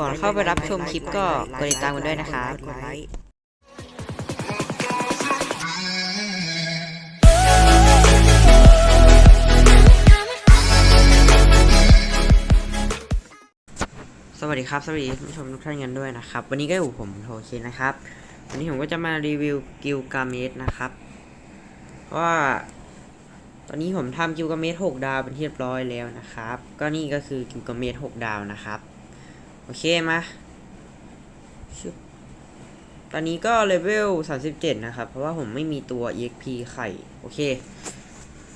ก่อนเข้าไปรับชมคลิปก็กดติดตามกันด้วยนะครับกดไลค์สวัสดีครับ สวัสดีท่านผู้ชมทุกท่านกันด้วยนะครับ วันนี้ก็อยู่ผมโทเคนนะครับ วันนี้ผมก็จะมารีวิวกิลกาเมสนะครับเพราะว่าตอนนี้ผมทำกิลกาเมส6ดาวเป็นที่เรียบร้อยแล้วนะครับ ก็นี่ก็คือกิลกาเมส6ดาวนะครับ โอเคมาตอนนี้ก็เลเวล 37 นะครับ เพราะว่าผมไม่มีตัว EXP ไข่ โอเค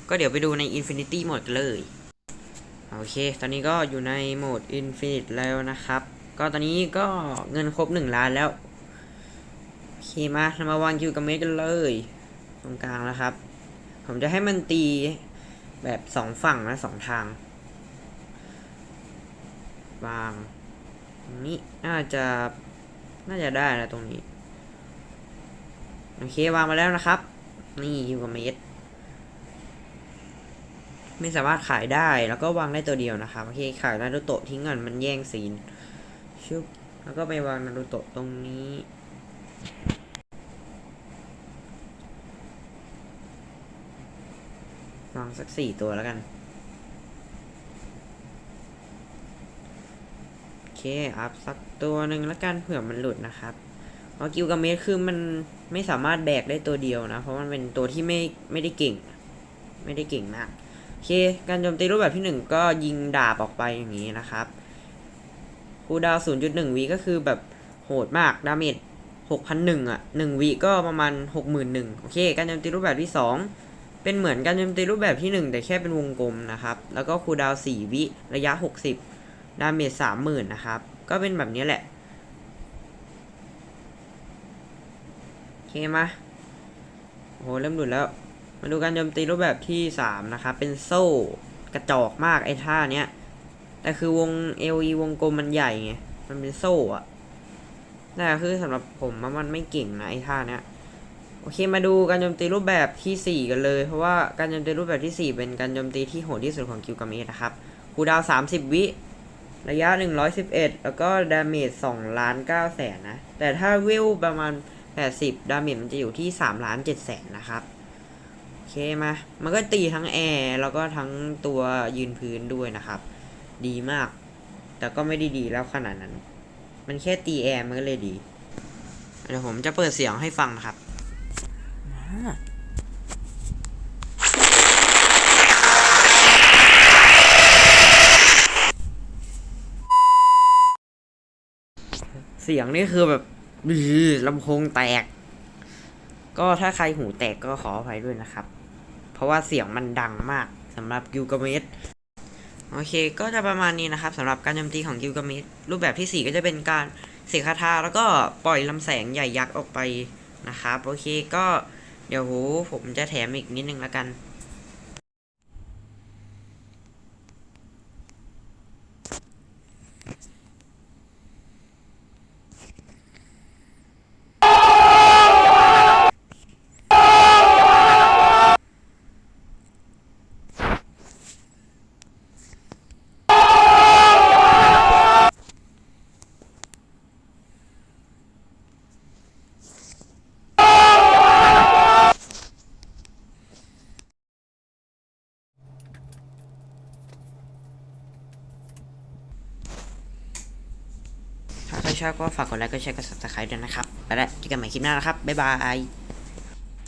ก็เดี๋ยวไปดูใน Infinity Mode กันเลย โอเค ตอนนี้ก็อยู่ในโหมด Infinite แล้วนะครับ ก็ตอนนี้ก็เงินครบ 1 ล้านแล้ว โอเคมาเรามาวางคิวกับเมตกันเลย ตรงกลางแล้วครับ ผมจะให้มันตีแบบสองฝั่งนะสองทางวาง นี้น่าจะน่าจะได้แล้วตรงนี้ โอเควางมาแล้วนะครับ นี่คิวกับเมตไม่สามารถขายได้แล้วก็วางได้ตัวเดียวนะครับโอเคขายนารูโตะทิ้งก่อนมันแย่งซีนชุบแล้วก็ไปวางนารูโตะตรงนี้วางสักสี่ตัวแล้วกัน โอ เคอัพสักตัวหนึ่งแล้วกันเผื่อมันหลุดนะครับเพราะกิลกาเมสคือมันไม่สามารถแบกได้ตัวเดียวนะ เพราะมันเป็นตัวที่ไม่ไม่ได้เก่ง ไม่ได้เก่งมากโอเค การโจมตีรูปแบบที่หนึ่งก็ยิงดาบออกไปอย่างนี้นะครับคูดาวน์0.1วิก็คือแบบโหดมากดาเมจ6,001อะ1วิก็ประมาณ 61,000โอเค การโจมตีรูปแบบที่ 2 เป็นเหมือนการโจมตีรูปแบบที่ 1 แต่แค่เป็นวงกลมนะครับ แล้วก็คูดาว 4 วิระยะ 60 ดาเมจ30,000นนะครับ ก็เป็นแบบนี้แหละ โอเคมาโอ้โหเริ่มหลุดแล้ว มาดูการโจมตีรูปแบบที่สามนะครับ เป็นโซ่กระจอกมากไอ้ท่าเนี้ย แต่คือวง LE วงกลมมันใหญ่ไง มันเป็นโซ่อะแต่คือสำหรับผมมันไม่เก่งนะไอ้ท่าเนี้ยโอเคมาดูการโจมตีรูปแบบที่สี่กันเลย เพราะว่าการโจมตีรูปแบบที่สี่เป็นการโจมตีที่โหดที่สุดของกิลกาเมสนะครับ คูดาวน์สามสิบวิ ระยะหนึ่งร้อยสิบเอ็ดแล้วก็ดาเมจสองล้านเก้าแสนนะ แต่ถ้าวิวประมาณแปดสิบดาเมจมันจะอยู่ที่สามล้านเจ็ดแสนนะครับ โอเคมา มันก็ตีทั้งแอร์แล้วก็ทั้งตัวยืนพื้นด้วยนะครับ ดีมาก แต่ก็ไม่ได้ดีแล้วขนาดนั้น มันแค่ตีแอร์มันก็เลยดี เดี๋ยวผมจะเปิดเสียงให้ฟังนะครับ เสียงนี่คือแบบลำโพงแตก ก็ถ้าใครหูแตกก็ขออภัยด้วยนะครับ เพราะว่าเสียงมันดังมากสำหรับกิลกาเมสโอเค ก็จะประมาณนี้นะครับสำหรับการโจมตีของกิลกาเมสรูปแบบที่ 4 ก็จะเป็นการเสกคาถาแล้วก็ปล่อยลำแสงใหญ่ยักษ์ออกไปนะครับ โอเคก็เดี๋ยวผมจะแถมอีกนิดนึงแล้วกัน ถ้าใครชอบก็ฝากกดไลค์ กดแชร์ กด subscribe ด้วยนะครับ ไปแล้วเจอกันใหม่คลิปหน้านะครับ บ๊ายบาย